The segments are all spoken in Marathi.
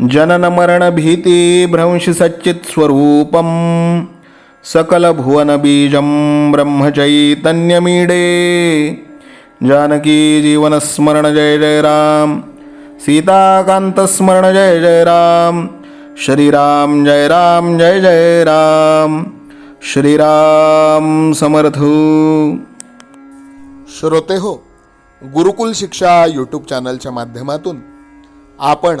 जननमरणभीतिभ्रंशसच्चित्स्वरूपं सकलभुवनबीजं ब्रह्मचैतन्यमीडे। जानकी जीवनस्मरण जय जय राम सीताकांतस्मरण जय जय राम श्रीराम जय राम जय जय राम श्रीराम समर्थ। श्रोते हो गुरुकुल शिक्षा यूट्यूब चॅनलच्या माध्यमातून आपण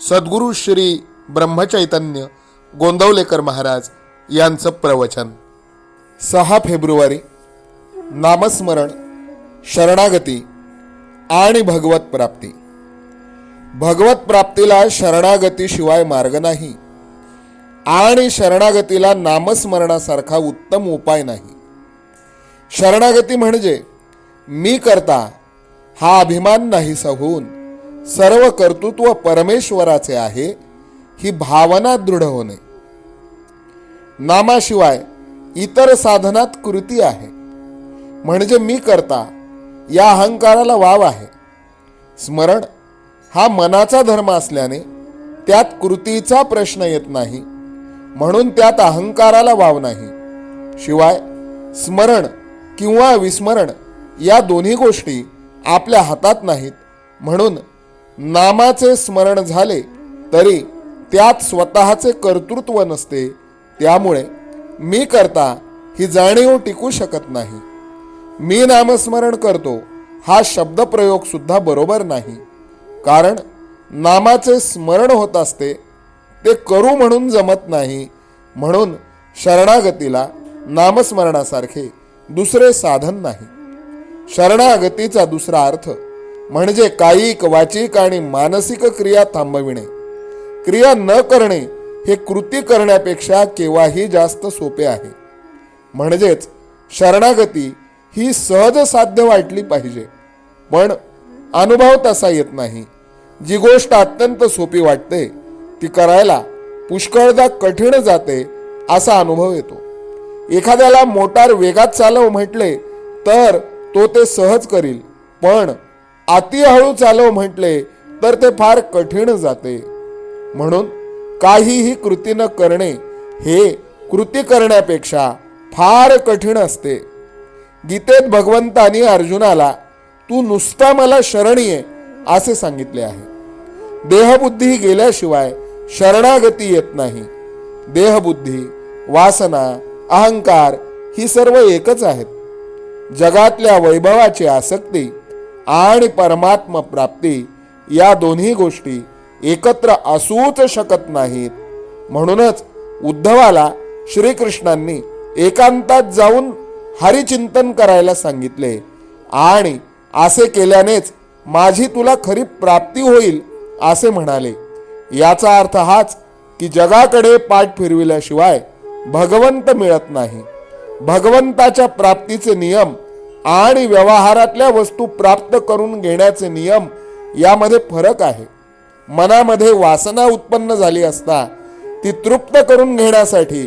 सद्गुरू श्री ब्रह्मचैतन्य गोंदवलेकर महाराज यांचं प्रवचन. सहा फेब्रुवारी नामस्मरण शरणागती आणि भगवत प्राप्ती. भगवत प्राप्तीला शरणागतीशिवाय मार्ग नाही आणि शरणागतीला नामस्मरणासारखा उत्तम उपाय नाही. शरणागती म्हणजे मी करता हा अभिमान नाहीसा होऊन सर्व कर्तृत्व परमेश्वराचे आहे ही भावना दृढ होणे. नामाशिवाय इतर साधनात कृती आहे. म्हणजे मी करता या अहंकाराला वाव आहे. स्मरण हा मनाचा धर्म असल्याने त्यात कृतीचा प्रश्न येत नाही म्हणून त्यात अहंकाराला वाव नाही. शिवाय स्मरण किंवा विस्मरण या दोन्ही गोष्टी आपल्या हातात नाहीत म्हणून नामाचे स्मरण झाले तरी त्यात स्वतःचे कर्तृत्व नसते. त्यामुळे मी करता ही जाणीव टिकू शकत नाही. मी नामस्मरण करतो हा शब्दप्रयोग सुद्धा बरोबर नाही. कारण नामाचे स्मरण होत असते ते करू म्हणून जमत नाही. म्हणून शरणागतीला नामस्मरणासारखे दुसरे साधन नाही. शरणागतीचा दुसरा अर्थ म्हणजे कायिक वाचिक आणि मानसिक क्रिया थांबविणे. क्रिया न करणे हे कृती करण्यापेक्षा केव्हाही जास्त सोपे आहे. म्हणजेच शरणागती ही सहज साध्य वाटली पाहिजे. पण अनुभव तसा येत नाही. जी गोष्ट अत्यंत सोपी वाटते ती करायला पुष्कळदा कठीण जाते असा अनुभव येतो. एखाद्याला मोटार वेगात चालव म्हटले तर तो ते सहज करील पण अति हळू चालव म्हटले तर ते फार कठीण जाते. म्हणून काहीही कृती न करणे हे कृती करण्यापेक्षा फार कठीण असते. गीतेत भगवंतानी अर्जुनाला तू नुसता मला शरणी आहे असे सांगितले आहे. देहबुद्धी गेल्याशिवाय शरणागती येत नाही. देहबुद्धी वासना अहंकार ही सर्व एकच आहेत. जगातल्या वैभवाची आसक्ती आणि परमात्म प्राप्ती या दोन्ही गोष्टी एकत्र असूच शकत नाहीत. म्हणूनच उद्धवाला श्रीकृष्णांनी एकांतात जाऊन हरिचिंतन करायला सांगितले आणि असे केल्यानेच माझी तुला खरी प्राप्ती होईल असे म्हणाले. याचा अर्थ हाच की जगाकडे पाठ फिरविल्याशिवाय भगवंत मिळत नाही. भगवंताच्या प्राप्तीचे नियम आणि व्यवहारातल्या वस्तू प्राप्त करून घेण्याचे नियम यामध्ये फरक आहे. मनामध्ये वासना उत्पन्न झाली असता ती तृप्त करून घेण्यासाठी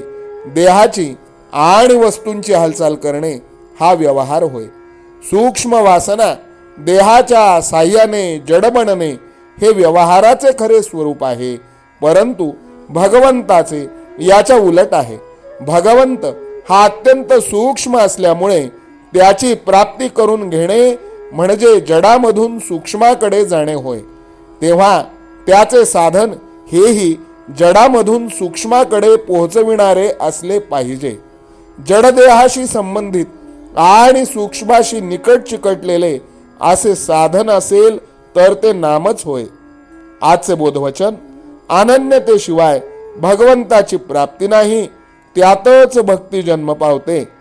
देहाची आणि वस्तूंची हालचाल करणे हा व्यवहार होय. सूक्ष्म वासना देहाच्या साह्याने जड बनणे हे व्यवहाराचे खरे स्वरूप आहे परंतु भगवंताचे याच्या उलट आहे. भगवंत हा अत्यंत सूक्ष्म असल्यामुळे त्याची प्राप्ती करून घेणे म्हणजे जडामधून सूक्ष्माकडे जाणे होय. तेव्हा त्याचे साधन हेही जडामधून सूक्ष्माकडे पोहोचविणारे असले पाहिजे. जडदेहाशी संबंधित आणि सूक्ष्माशी निकट चिकटलेले असे साधन असेल तर ते नामच होय. आजचे बोधवचन अनन्यतेशिवाय भगवंताची प्राप्ती नाही त्यातच भक्ती जन्म पावते.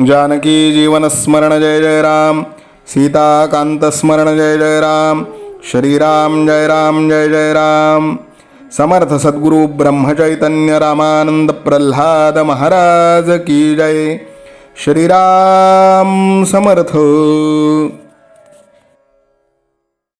जानकी जीवन स्मरण जय जय राम। सीताकांत स्मरण जय जय राम। श्रीराम जय राम जय जय राम। समर्थ सद्गुरु ब्रह्मचैतन्य रामानंद प्रल्हाद महाराज की जय। श्रीराम समर्थ।